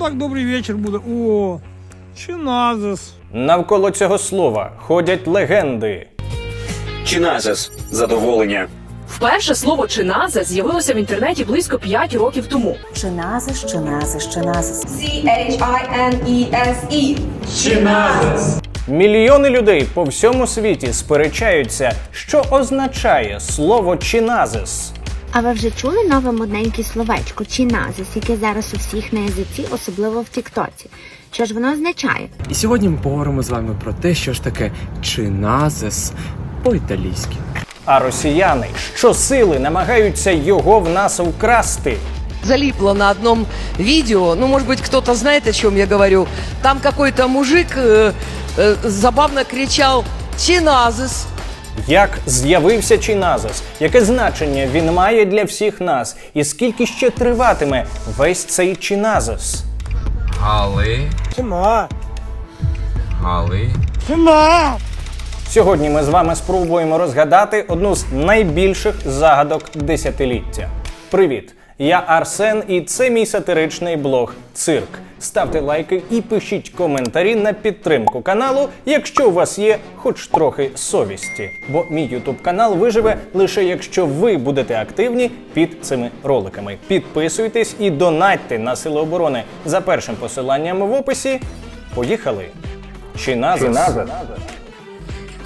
так добрий вечір буде. О, чиназис. Навколо цього слова ходять легенди. Чиназис задоволення. Вперше слово чиназа з'явилося в інтернеті близько 5 років тому. Чиназис, чиназис, чиназис. C-H-I-N-E-S-E. Мільйони людей по всьому світі сперечаються, що означає слово чиназис. А ви вже чули нове модненьке словечко чиназис, яке зараз у всіх на язиці, особливо в Тіктоці? Що ж воно означає? І сьогодні ми поговоримо з вами про те, що ж таке чиназис по-італійськи. А росіяни щосили намагаються його в нас вкрасти. залипла на одном видео. Ну, может быть, кто-то знает, о чем я говорю. Там какой-то мужик э, э, забавно кричал «Чиназис!» як з'явився Чіназос? Яке значення він має для всіх нас? І скільки ще триватиме весь цей Чіназос? Гали, Чима. гали. Чима. Сьогодні ми з вами спробуємо розгадати одну з найбільших загадок десятиліття. Привіт! Я Арсен, і це мій сатиричний блог Цирк. Ставте лайки і пишіть коментарі на підтримку каналу, якщо у вас є хоч трохи совісті. Бо мій ютуб канал виживе лише якщо ви будете активні під цими роликами. Підписуйтесь і донатьте на сили оборони за першим посиланням в описі. Поїхали! Чи назис?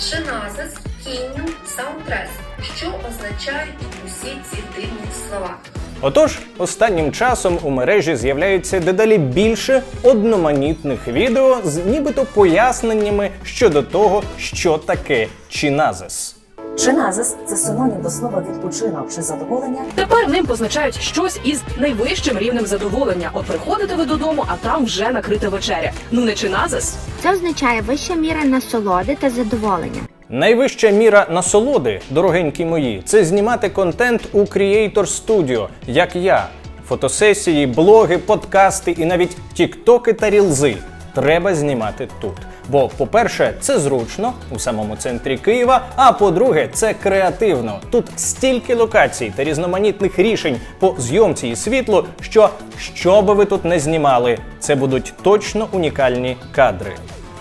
Шиназис, кінню, саундтрес, що означають усі ці дивні слова. Отож, останнім часом у мережі з'являється дедалі більше одноманітних відео з нібито поясненнями щодо того, що таке чиназис. Чиназис це синонім до слова відпочинок чи задоволення. Тепер ним позначають щось із найвищим рівнем задоволення. От приходите ви додому, а там вже накрита вечеря. Ну не чиназис? Це означає вища міра насолоди та задоволення. Найвища міра насолоди, дорогенькі мої, це знімати контент у Creator Studio, як я. Фотосесії, блоги, подкасти і навіть тіктоки та рілзи треба знімати тут. Бо, по-перше, це зручно у самому центрі Києва. А по-друге, це креативно. Тут стільки локацій та різноманітних рішень по зйомці і світлу, що що би ви тут не знімали, це будуть точно унікальні кадри.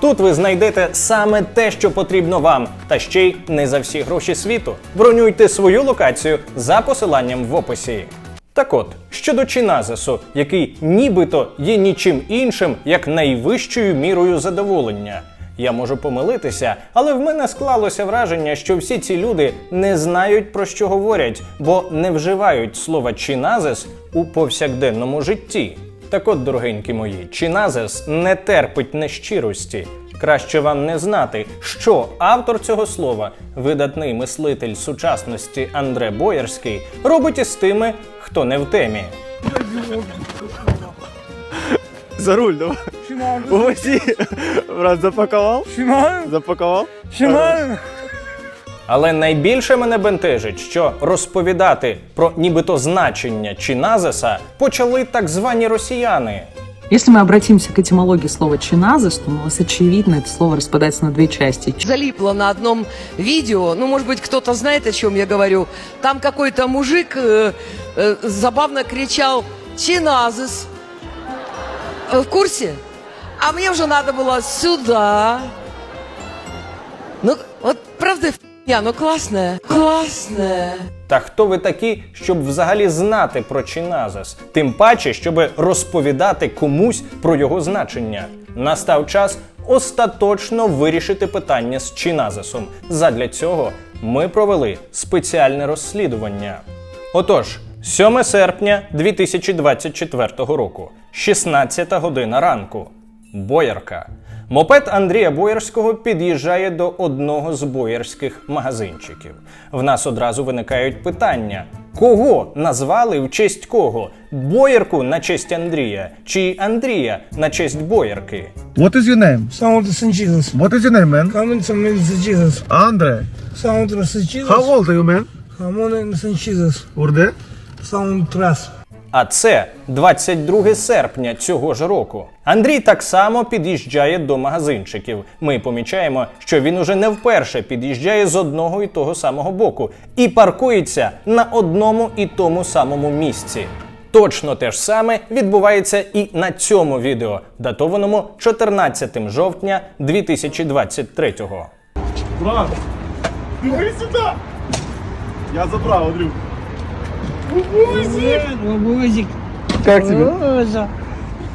Тут ви знайдете саме те, що потрібно вам, та ще й не за всі гроші світу. Бронюйте свою локацію за посиланням в описі. Так от, щодо чиназису, який нібито є нічим іншим, як найвищою мірою задоволення. Я можу помилитися, але в мене склалося враження, що всі ці люди не знають про що говорять, бо не вживають слова чиназис у повсякденному житті. Так от, дорогенькі мої, чиназис не терпить нещирості. Краще вам не знати, що автор цього слова, видатний мислитель сучасності Андре Боярський, робить із тими, хто не в темі. За руль, давай. Чиназис. Увози. Брат, запаковал? Чиназис. Запаковал? Чиназис. Але найбільше мене бентежить, що розповідати про нібито значення чиназиса почали так звані росіяни. Если мы обратимся к этимологии слова «чиназис», то у нас очевидно это слово распадается на две части. Залипла на одном видео. Ну, может быть, кто-то знает, о чем я говорю. Там какой-то мужик э, э, забавно кричал «Чиназис!» Э, В курсе? А мне уже надо было сюда. Ну, вот правда, я, ну классная. Классная. Та хто ви такі, щоб взагалі знати про чиназис? Тим паче, щоб розповідати комусь про його значення. Настав час остаточно вирішити питання з чиназисом. Задля цього ми провели спеціальне розслідування. Отож, 7 серпня 2024 року, 16 година ранку. Боярка. Мопед Андрія Боярського під'їжджає до одного з боярських магазинчиків. В нас одразу виникають питання: кого назвали в честь кого? Боярку на честь Андрія чи Андрія на честь боярки? What is your name? Саундтрес Jesus. What is your name, man? Камен Саменс Jesus. Andre. Саундтрес Jesus. How old are you, man? Хамонен Jesus. Urde? Саундтрес. А це 22 серпня цього ж року. Андрій так само під'їжджає до магазинчиків. Ми помічаємо, що він уже не вперше під'їжджає з одного і того самого боку і паркується на одному і тому самому місці. Точно те ж саме відбувається і на цьому відео, датованому 14 жовтня 2023-го. Брат, иди сюда! Я забрал, Андрюх. Бабузик. Как тебе?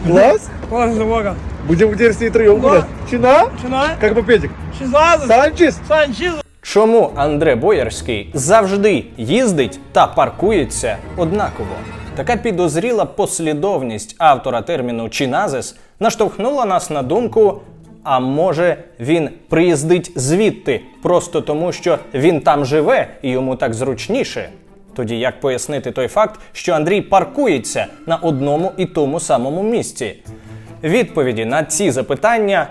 Класс? Класс, Вора. Будем теперь с ней троем гулять. Чина? Чина? Как попедик? Чизазис. Санчес? Санчиз. Чому Андре Боярський завжди їздить та паркується однаково? Така підозріла послідовність автора терміну «чиназис» наштовхнула нас на думку. А може він приїздить звідти просто тому, що він там живе і йому так зручніше? Тоді як пояснити той факт, що Андрій паркується на одному і тому самому місці? Відповіді на ці запитання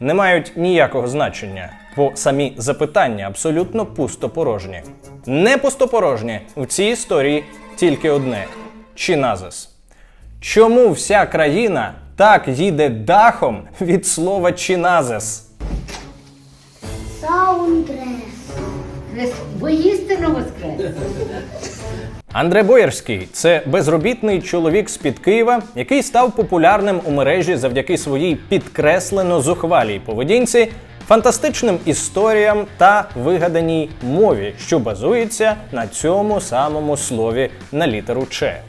не мають ніякого значення, бо самі запитання абсолютно пустопорожні. Не пустопорожні в цій історії тільки одне чиназис. Чому вся країна так їде дахом від слова чиназис? Саундрес. Воістину воскрес. Андре Боярський це безробітний чоловік з під Києва, який став популярним у мережі завдяки своїй підкреслено зухвалій поведінці, фантастичним історіям та вигаданій мові, що базується на цьому самому слові на літеру Ч.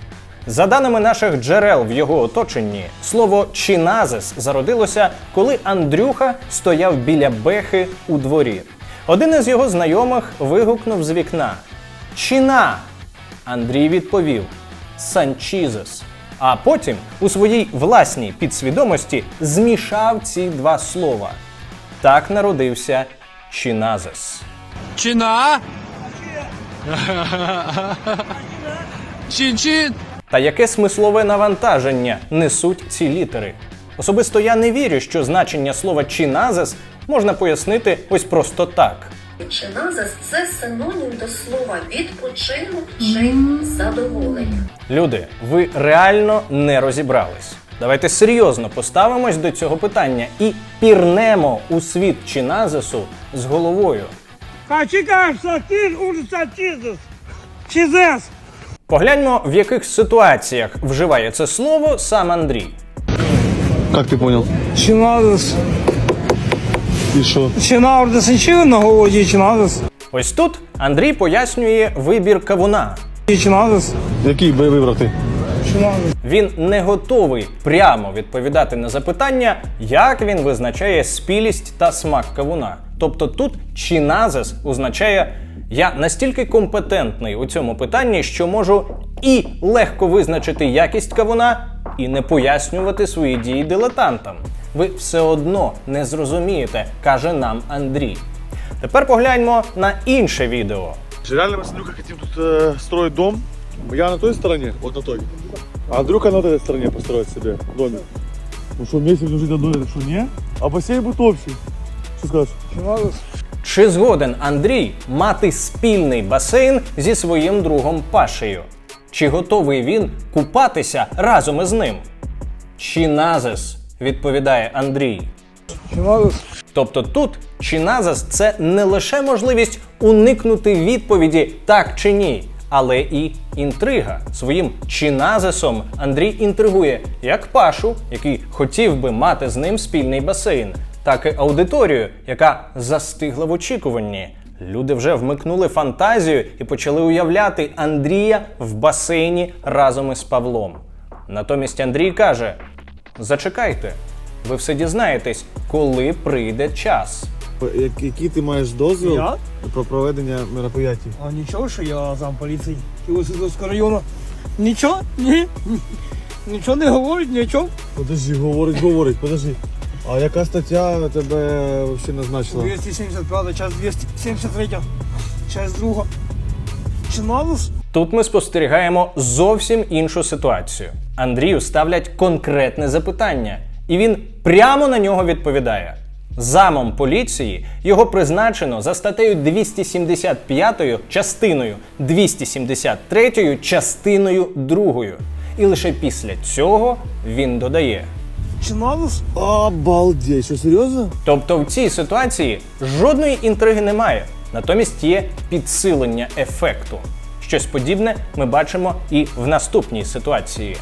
За даними наших джерел в його оточенні, слово чиназис зародилося, коли Андрюха стояв біля бехи у дворі. Один із його знайомих вигукнув з вікна: Чина! Андрій відповів Санчізес. А потім у своїй власній підсвідомості змішав ці два слова. Так народився Чиназес. Чина? Чин-чин. Та яке смислове навантаження несуть ці літери? Особисто я не вірю, що значення слова чиназес можна пояснити ось просто так. Чиназис – це синонім до слова відпочинок чи задоволення. Люди, ви реально не розібрались. Давайте серйозно поставимось до цього питання і пірнемо у світ чиназесу з головою. Уже Санчизис. Чизес. Погляньмо, в яких ситуаціях вживає це слово сам Андрій. Как ты понял? Чиназис. И что? Чина орде сенчили на голові чиназис. Ось тут Андрій пояснює вибір кавуна. Чиназис. Який би вибрав ти? Чиназис. Він не готовий прямо відповідати на запитання, як він визначає спілість та смак кавуна. Тобто тут чиназис означає я настільки компетентний у цьому питанні, що можу і легко визначити якість кавуна, і не пояснювати свої дії дилетантам Ви все одно не зрозумієте, каже нам Андрій. Тепер погляньмо на інше відео. Реально мы с Андрюхой хотим тут э, строить дом. Я на той стороне, вот на той. А Андрюха на этой стороне построить себе домик. Ну что, вместе будем жить на доме, это что, не? А бассейн будет общий. Что скажешь? Чиназис. Чи згоден Андрій мати спільний басейн зі своїм другом Пашею? Чи готовий він купатися разом із ним? Чиназис, відповідає Андрій. Тобто тут чиназис це не лише можливість уникнути відповіді так чи ні, але і інтрига. Своїм чиназисом Андрій інтригує як Пашу, який хотів би мати з ним спільний басейн, так і аудиторію, яка застигла в очікуванні. Люди вже вмикнули фантазію і почали уявляти Андрія в басейні разом із Павлом. Натомість Андрій каже: Зачекайте, ви все дізнаєтесь, коли прийде час. Який ти маєш дозвіл Я? про проведення мероприятий? А нічого, що я зам поліції Києво-Святовського району. Нічого? Ні. Нічого не говорить, нічого. Подожди, говорить, говорить, подожди. А яка стаття тебе взагалі назначила? 275, час 273, час 2. Чиназис? Тут ми спостерігаємо зовсім іншу ситуацію. Андрію ставлять конкретне запитання, і він прямо на нього відповідає. Замом поліції його призначено за статтею 275 частиною 273 частиною 2. І лише після цього він додає. Чиназис? Обалдеть, що серйозно? Тобто в цій ситуації жодної інтриги немає, натомість є підсилення ефекту. Щось подібне ми бачимо і в наступній ситуації.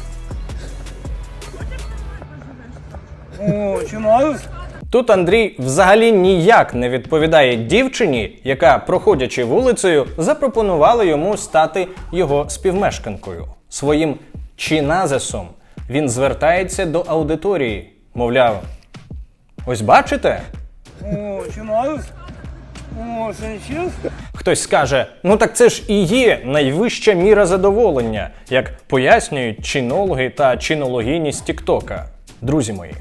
Тут Андрій взагалі ніяк не відповідає дівчині, яка, проходячи вулицею, запропонувала йому стати його співмешканкою. Своїм чиназисом він звертається до аудиторії. Мовляв, ось бачите? О? О, Санчес? Хтось скаже: ну так це ж і є найвища міра задоволення, як пояснюють чинологи та чинологині з Тіктока. Друзі мої,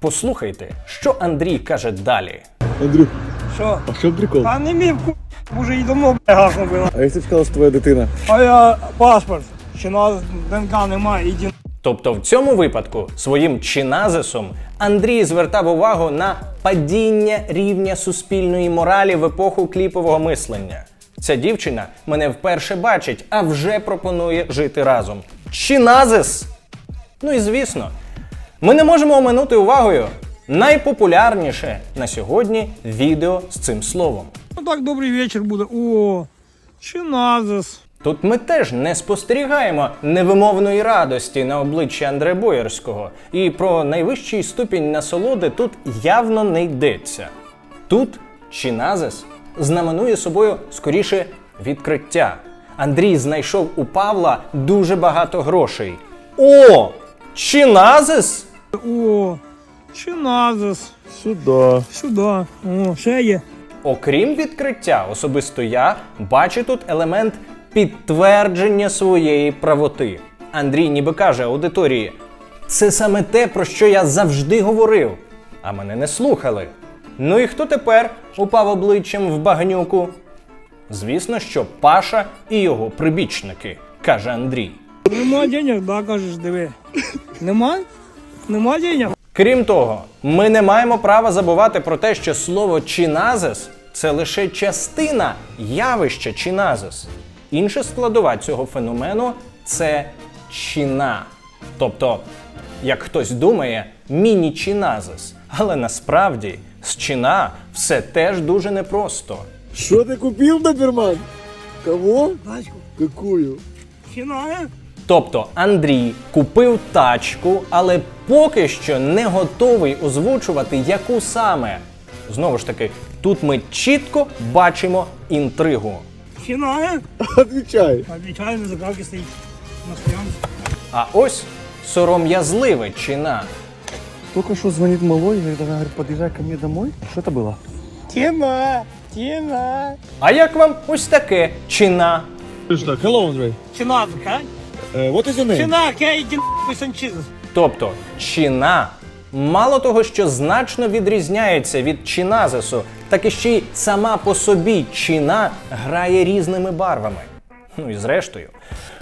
послухайте, що Андрій каже далі. Андрюх, Що? а що прикол? Та не мій ку... Уже і давно бля, гасно було. А якщо б сказала, що твоя дитина? А я паспорт. Чиназис ДНК немає, іди Тобто в цьому випадку своїм чиназисом Андрій звертав увагу на падіння рівня суспільної моралі в епоху кліпового мислення. Ця дівчина мене вперше бачить, а вже пропонує жити разом. Чиназис! Ну і звісно, ми не можемо оминути увагою найпопулярніше на сьогодні відео з цим словом. Ну так добрий вечір буде. О, чиназис. Тут ми теж не спостерігаємо невимовної радості на обличчі Андре Боярського, і про найвищий ступінь насолоди тут явно не йдеться. Тут чиназис знаменує собою скоріше відкриття. Андрій знайшов у Павла дуже багато грошей. О! Чиназис? О, чиназис. Сюди. Сюди. О, ще є. Окрім відкриття, особисто я бачу тут елемент підтвердження своєї правоти. Андрій ніби каже аудиторії: це саме те, про що я завжди говорив, а мене не слухали. Ну і хто тепер упав обличчям в багнюку? Звісно, що Паша і його прибічники, каже Андрій. Нема денег, да, кажеш, диви. Нема? Нема денег? Крім того, ми не маємо права забувати про те, що слово чиназис це лише частина явища чиназис. Інша складова цього феномену це чина. Тобто, як хтось думає, міні-чиназис. Але насправді з чина все теж дуже непросто. Що ти купив, доберман? Кого? Тачку. Какую? Чинає? Тобто Андрій купив тачку, але поки що не готовий озвучувати, яку саме. Знову ж таки, тут ми чітко бачимо інтригу. Чинає? Отвечай. Отвечаю, на заправці стоїть. На стоянці. А ось сором'язливе чина. Только что звонит малой, говорит, она говорит, подъезжай ко мне домой. Что это было? Тіна, тіна. А як вам ось таке чина? Так, hello, Андрей. Чина, така? Uh, what is your name? Чина, кейді, санчизис. Тобто чина мало того, що значно відрізняється від чиназису, так і ще й сама по собі чина грає різними барвами. Ну і зрештою,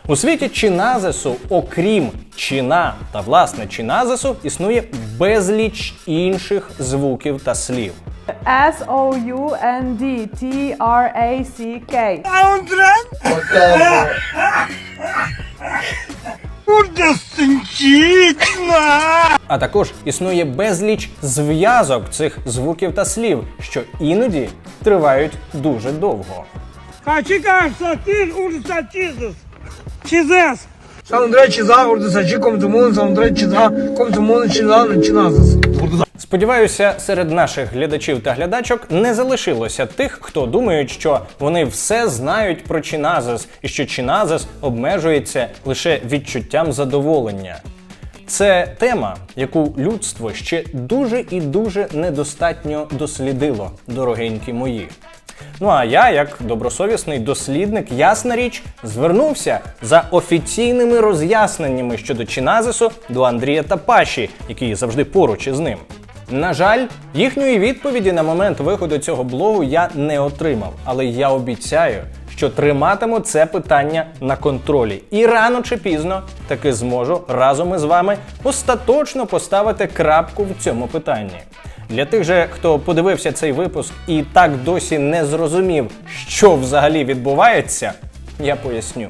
у світі чиназису, окрім чина та власне чиназису, існує безліч інших звуків та слів. S-O-U-N-D-T-R-A-C-K. Курда санчитна. А також існує безліч зв'язок цих звуків та слів, що іноді тривають дуже довго. Качика, сатир, урса чизес. Чизес. Сам Андрей чиза, урда санчи, комтумун, сам Андрей чиза, комтумун, чиза, чиназис. Сподіваюся, серед наших глядачів та глядачок не залишилося тих, хто думають, що вони все знають про чиназис і що чиназис обмежується лише відчуттям задоволення. Це тема, яку людство ще дуже і дуже недостатньо дослідило, дорогенькі мої. Ну а я, як добросовісний дослідник, ясна річ, звернувся за офіційними роз'ясненнями щодо чиназису до Андрія та Паші, які завжди поруч із ним. На жаль, їхньої відповіді на момент виходу цього блогу я не отримав, але я обіцяю, що триматиму це питання на контролі. І рано чи пізно таки зможу разом із вами остаточно поставити крапку в цьому питанні. Для тих же, хто подивився цей випуск і так досі не зрозумів, що взагалі відбувається, я поясню.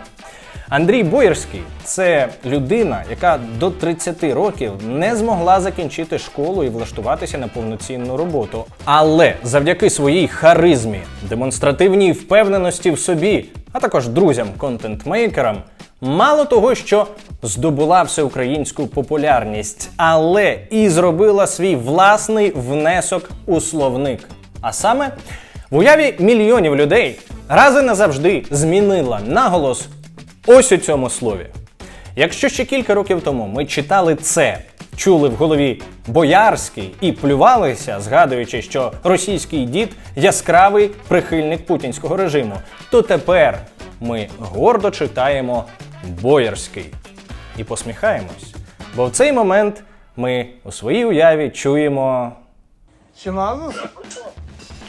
Андрій Боярський це людина, яка до 30 років не змогла закінчити школу і влаштуватися на повноцінну роботу. Але завдяки своїй харизмі, демонстративній впевненості в собі, а також друзям-контент-мейкерам, мало того, що здобула всеукраїнську популярність, але і зробила свій власний внесок у словник. А саме в уяві мільйонів людей раз і назавжди змінила наголос ось у цьому слові. Якщо ще кілька років тому ми читали це, чули в голові Боярський і плювалися, згадуючи, що російський дід яскравий прихильник путінського режиму, то тепер ми гордо читаємо Боярський і посміхаємось. Бо в цей момент ми у своїй уяві чуємо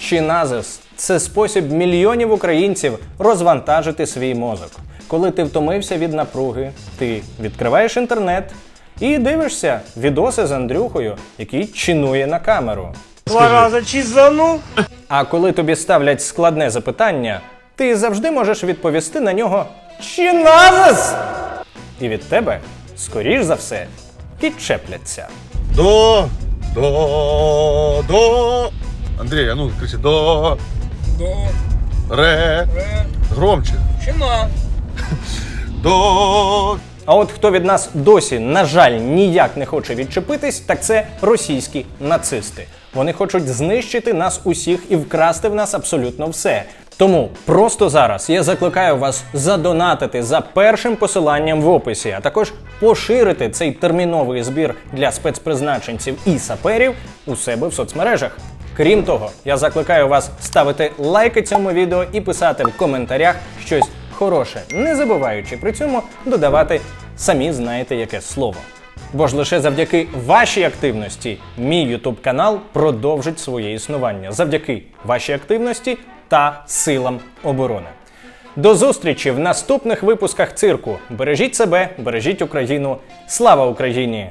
Чиназис? Чиназис це спосіб мільйонів українців розвантажити свій мозок. Коли ти втомився від напруги, ти відкриваєш інтернет і дивишся відоси з Андрюхою, який чинує на камеру. Два рази чизанув. А коли тобі ставлять складне запитання, ти завжди можеш відповісти на нього Чиназис! І від тебе, скоріш за все, відчепляться. До, до, до. Андрей, а ну кричи до. До. Ре. Громче. Чина. До. А от хто від нас досі, на жаль, ніяк не хоче відчепитись, так це російські нацисти. Вони хочуть знищити нас усіх і вкрасти в нас абсолютно все. Тому просто зараз я закликаю вас задонатити за першим посиланням в описі, а також поширити цей терміновий збір для спецпризначенців і саперів у себе в соцмережах. Крім того, я закликаю вас ставити лайки цьому відео і писати в коментарях щось хороше, не забуваючи при цьому додавати самі знаєте яке слово. Бо ж лише завдяки вашій активності мій YouTube канал продовжить своє існування завдяки вашій активності та силам оборони. До зустрічі в наступних випусках цирку. Бережіть себе, бережіть Україну. Слава Україні!